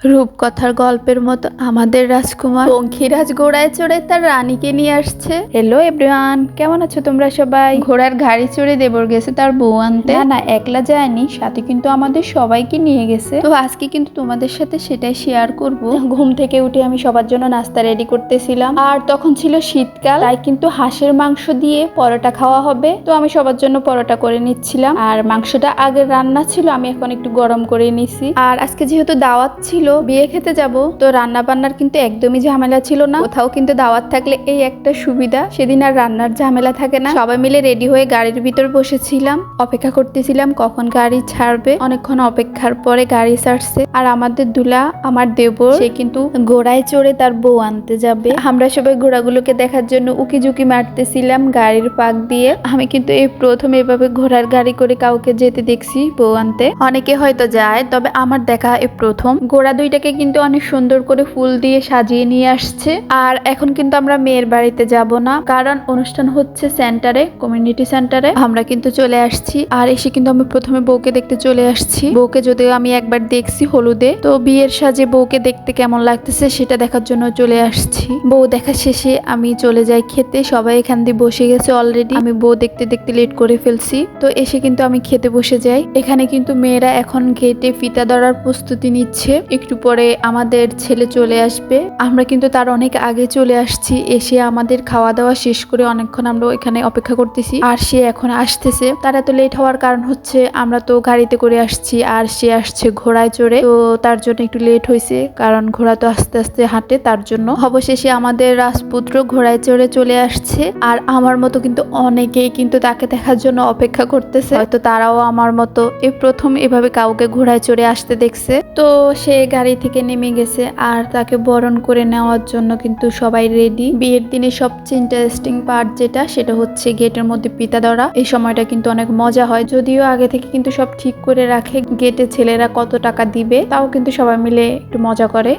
রূপকথার গল্পের মতো আমাদের রাজকুমার পঙ্খিরাজ ঘোড়ায় চড়ে তার রানীকে নিয়ে আসছে। হ্যালো এভরিওয়ান কেমন আছো তোমরা সবাই? ঘোড়ার গাড়ি চড়ে দেবর গেছে তার বউ আনতে। না না, একলা যায়নি। সাথে কিন্তু আমাদের সবাইকে নিয়ে গেছে। তো আজকে কিন্তু তোমাদের সাথে সেটাই শেয়ার করব। ঘুম থেকে উঠে আমি সবার জন্য নাস্তা রেডি করতেছিলাম। আর তখন ছিল শীতকাল, তাই কিন্তু হাঁসের মাংস দিয়ে পরোটা খাওয়া হবে। তো আমি সবার জন্য পরোটা করে নিচ্ছিলাম। আর মাংসটা আগের রান্না ছিল, আমি এখন একটু গরম করে নিছি। আর আজকে যেহেতু দাওয়াত ছিল বিয়ে খেতে যাব? তো রান্না বান্নার কিন্তু একদমই ঝামেলা ছিল না। কোথাও কিন্তু দাওয়াত থাকলে এই একটা সুবিধা, সেদিন আর রান্নার ঝামেলা থাকে না। সবাই মিলে রেডি হয়ে গাড়ির ভিতর বসেছিলাম। অপেক্ষা করতেছিলাম কখন গাড়ি ছাড়বে। অনেকক্ষণ অপেক্ষার পরে গাড়ি ছাড়ছে। আর আমাদের দুলা, আমার দেবর, সে কিন্তু ঘোড়ায় চড়ে তার বউ আনতে যাবে। আমরা সবাই ঘোড়াগুলোকে দেখার জন্য উকি ঝুঁকি মারতেছিলাম গাড়ির পাক দিয়ে। আমি কিন্তু এই প্রথম এভাবে ঘোড়ার গাড়ি করে কাউকে যেতে দেখছি বউ আনতে। অনেকে হয়তো যায়, তবে আমার দেখা এই প্রথম। ঘোড়া দুইটাকে কিন্তু অনেক সুন্দর করে ফুল দিয়ে সাজিয়ে নিয়ে আসছে। আর এখন কিন্তু আমরা মেয়ের বাড়িতে যাব না, কারণ অনুষ্ঠান হচ্ছে সেন্টারে, কমিউনিটি সেন্টারে। আমরা কিন্তু চলে আসছি, আর এসে কিন্তু আমি প্রথমে বউকে দেখতে চলে আসছি। বউকে যদিও আমি একবার দেখছি হলুদে, তো বিয়ের সাজে বউকে দেখতে কেমন লাগতেছে সেটা দেখার জন্য চলে আসছি। বউ দেখা শেষে আমি চলে যাই খেতে, সবাই এখান দিয়ে বসে গেছে অলরেডি আমি বউ দেখতে দেখতে লেট করে ফেলছি, তো এসে কিন্তু আমি খেতে বসে যাই। এখানে কিন্তু মেয়েরা এখন গেটে ফিতা ধরার প্রস্তুতি নিচ্ছে। একটু পরে আমাদের ছেলে চলে আসবে। আমরা কিন্তু তার অনেক আগে চলে আসছি। এসে আমাদের খাওয়া দাওয়া শেষ করে অনেকক্ষণ আমরা এখানে অপেক্ষা করতেছি। আর সে এখন আসতেছে। তার এত লেট হওয়ার কারণ হচ্ছে আমরা তো গাড়িতে করে আসছি আর সে আসছে ঘোড়ায় চড়ে। তো তার জন্য একটু লেট হয়েছে কারণ ঘোড়া তো আস্তে আস্তে হাঁটে তার জন্য। অবশেষে আমাদের রাজপুত্র ঘোড়ায় চড়ে চলে আসছে। আর আমার মতো কিন্তু অনেকেই কিন্তু তাকে দেখার জন্য অপেক্ষা করতেছে। হয়তো তারাও আমার মতো এই প্রথম এভাবে কাউকে ঘোড়ায় চড়ে আসতে দেখছে। তো সে গাড়ি থেকে নেমে গেছে আর তাকে বরণ করে নেওয়ার জন্য কিন্তু সবাই রেডি বিয়ের দিনে সবচেয়ে ইন্টারেস্টিং পার্ট যেটা, সেটা হচ্ছে গেটের মধ্যে পিতা ধরা। এই সময়টা কিন্তু অনেক মজা হয়, যদিও আগে থেকে কিন্তু সব ঠিক করে রাখে। গেটে ছেলেরা কত টাকা দিবে, তাও কিন্তু সবাই মিলে একটু মজা করে।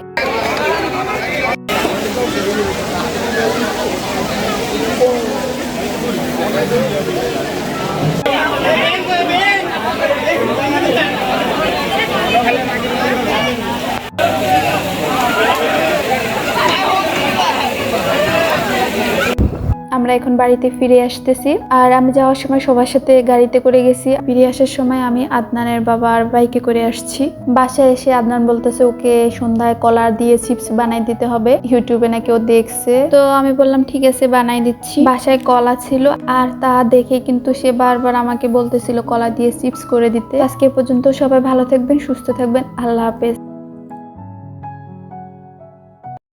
আমরা এখন বাড়িতে ফিরে আসতেছি। আর আমি যাওয়ার সময় সবার সাথে গাড়িতে করে গেছি। ফিরে আসার সময় আমি আদনানের বাবা আর বাইকে করে আসছি। বাসায় এসে আদনান বলতেছে, ওকে সন্ধ্যায় কলার দিয়ে চিপস বানাই দিতে হবে। ইউটিউবে নাকি ও দেখছে। তো আমি বললাম, ঠিক আছে, বানাই দিচ্ছি। বাসায় কলা ছিল। আর তা দেখে কিন্তু সে বারবার আমাকে বলতেছিল, কলা দিয়ে চিপস করে দিতে। আজকে পর্যন্ত সবাই ভালো থাকবেন, সুস্থ থাকবেন। আল্লাহ হাফেজ।